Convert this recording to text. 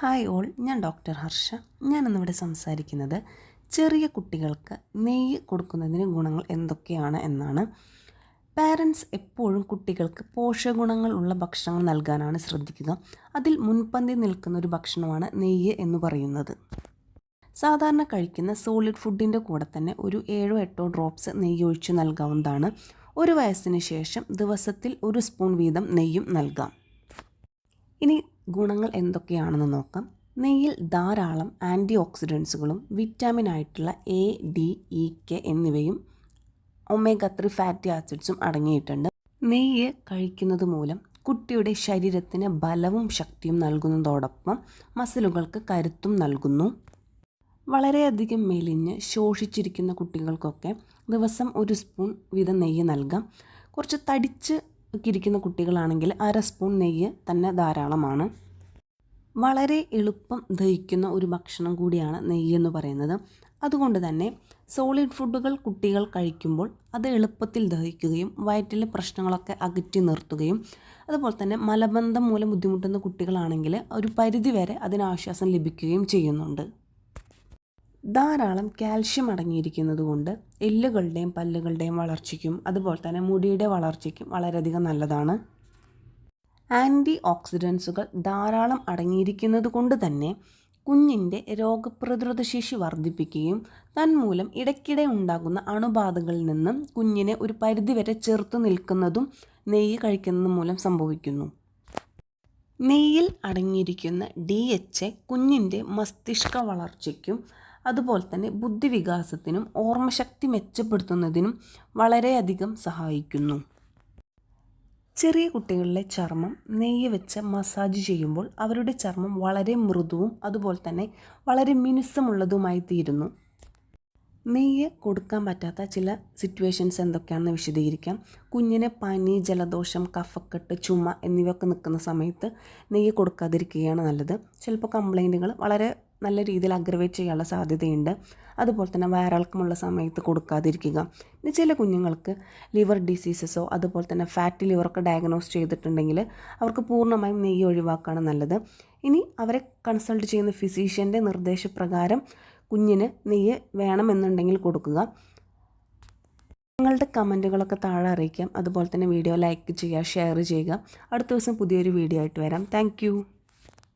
Hi all ഞാൻ doctor Harsha. ഞാനിന്നിവിടെ സംസാരിക്കുന്നത് ചെറിയ കുട്ടികൾക്ക് നെയ്യ് കൊടുക്കുന്നതിന് ഗുണങ്ങൾ എന്തൊക്കെയാണ് എന്നാണ്. പാരൻസ് എപ്പോഴും കുട്ടികൾക്ക് പോഷകഗുണങ്ങൾ ഉള്ള ഭക്ഷണങ്ങൾ നൽകാനാണ് ശ്രദ്ധിക്കുക. അതിൽ മുൻപന്തി നിൽക്കുന്ന ഒരു ഭക്ഷണമാണ് നെയ്യ് എന്ന് പറയുന്നത്. സാധാരണ കഴിക്കുന്ന സോളിഡ് ഫുഡിന്റെ കൂടെ തന്നെ ഒരു ഏഴോ എട്ടോ ഡ്രോപ്സ് നെയ്യ് ഒഴിച്ച് നൽകാവുന്നതാണ്. ഒരു വയസ്സിന് ശേഷം ദിവസത്തിൽ ഒരു സ്പൂൺ വീതം നെയ്യും നൽകാം. ഇനി ഗുണങ്ങൾ എന്തൊക്കെയാണെന്ന് നോക്കാം. നെയ്യിൽ ധാരാളം ആന്റി ഓക്സിഡൻസുകളും വിറ്റാമിൻ ആയിട്ടുള്ള എ ഡി ഇ കെ എന്നിവയും ഒമേഗ ത്രീ ഫാറ്റി ആസിഡ്സും അടങ്ങിയിട്ടുണ്ട്. നെയ്യ് കഴിക്കുന്നത് മൂലം കുട്ടിയുടെ ശരീരത്തിന് ബലവും ശക്തിയും നൽകുന്നതോടൊപ്പം മസിലുകൾക്ക് കരുത്തും നൽകുന്നു. വളരെയധികം മെലിഞ്ഞ് ശോഷിച്ചിരിക്കുന്ന കുട്ടികൾക്കൊക്കെ ദിവസം ഒരു സ്പൂൺ വീതം നെയ്യ് നൽകാം. കുറച്ച് തടിച്ച് ഒക്കെ ഇരിക്കുന്ന കുട്ടികളാണെങ്കിൽ അര സ്പൂൺ നെയ്യ് തന്നെ ധാരാളമാണ്. വളരെ എളുപ്പം ദഹിക്കുന്ന ഒരു ഭക്ഷണം കൂടിയാണ് നെയ്യ് എന്ന് പറയുന്നത്. അതുകൊണ്ട് തന്നെ സോളിഡ് ഫുഡുകൾ കുട്ടികൾ കഴിക്കുമ്പോൾ അത് എളുപ്പത്തിൽ ദഹിക്കുകയും വയറ്റിലെ പ്രശ്നങ്ങളൊക്കെ അകറ്റി നിർത്തുകയും അതുപോലെ തന്നെ മലബന്ധം മൂലം ബുദ്ധിമുട്ടുന്ന കുട്ടികളാണെങ്കിൽ ഒരു പരിധിവരെ അതിനാശ്വാസം ലഭിക്കുകയും ചെയ്യുന്നുണ്ട്. ധാരാളം കാൽഷ്യം അടങ്ങിയിരിക്കുന്നത് കൊണ്ട് എല്ലുകളുടെയും പല്ലുകളുടെയും വളർച്ചയ്ക്കും അതുപോലെ തന്നെ മുടിയുടെ വളർച്ചയ്ക്കും വളരെയധികം നല്ലതാണ്. ആന്റി ഓക്സിഡൻസുകൾ ധാരാളം അടങ്ങിയിരിക്കുന്നത് കൊണ്ട് തന്നെ കുഞ്ഞിന്റെ രോഗപ്രതിരോധ ശേഷി വർദ്ധിപ്പിക്കുകയും തന്മൂലം ഇടയ്ക്കിടെ ഉണ്ടാകുന്ന അണുബാധകളിൽ നിന്നും കുഞ്ഞിനെ ഒരു പരിധിവരെ ചെറുത്തു നിൽക്കുന്നതും നെയ്യ് കഴിക്കുന്നത് മൂലം സംഭവിക്കുന്നു. നെയ്യിൽ അടങ്ങിയിരിക്കുന്ന ഡി എച്ച് എ കുഞ്ഞിന്റെ മസ്തിഷ്ക വളർച്ചയ്ക്കും അതുപോലെ തന്നെ ബുദ്ധിവികാസത്തിനും ഓർമ്മശക്തി മെച്ചപ്പെടുത്തുന്നതിനും വളരെയധികം സഹായിക്കുന്നു. ചെറിയ കുട്ടികളിലെ ചർമ്മം നെയ്യ് വെച്ച് മസാജ് ചെയ്യുമ്പോൾ അവരുടെ ചർമ്മം വളരെ മൃദുവും അതുപോലെ തന്നെ വളരെ മിനുസമുള്ളതുമായി തീരുന്നു നെയ്യ് കൊടുക്കാൻ പറ്റാത്ത ചില സിറ്റുവേഷൻസ് എന്തൊക്കെയാണെന്ന് വിശദീകരിക്കാം. കുഞ്ഞിന് പനി ജലദോഷം കഫക്കെട്ട് ചുമ എന്നിവയൊക്കെ നിൽക്കുന്ന സമയത്ത് നെയ്യ് കൊടുക്കാതിരിക്കുകയാണ് നല്ലത്. ചിലപ്പോൾ കംപ്ലൈന്റുകൾ വളരെ നല്ല രീതിയിൽ അഗ്രവേറ്റ് ചെയ്യാനുള്ള സാധ്യതയുണ്ട്. അതുപോലെ തന്നെ വയറിളക്കമുള്ള സമയത്ത് കൊടുക്കാതിരിക്കുക. ഇനി ചില കുഞ്ഞുങ്ങൾക്ക് ലിവർ ഡിസീസസോ അതുപോലെ തന്നെ ഫാറ്റി ലിവറൊക്കെ ഡയഗ്നോസ് ചെയ്തിട്ടുണ്ടെങ്കിൽ അവർക്ക് പൂർണമായും നെയ്യ് ഒഴിവാക്കുകയാണ് നല്ലത്. ഇനി അവരെ കൺസൾട്ട് ചെയ്യുന്ന ഫിസീഷ്യന്റെ നിർദ്ദേശപ്രകാരം കുഞ്ഞിന് നെയ്യ് വേണമെന്നുണ്ടെങ്കിൽ കൊടുക്കുക. നിങ്ങളുടെ കമന്റുകളൊക്കെ താഴെ അറിയിക്കാം. അതുപോലെ തന്നെ വീഡിയോ ലൈക്ക് ചെയ്യുക ഷെയർ ചെയ്യുക. അടുത്ത ദിവസം പുതിയൊരു വീഡിയോ ആയിട്ട് വരാം. താങ്ക്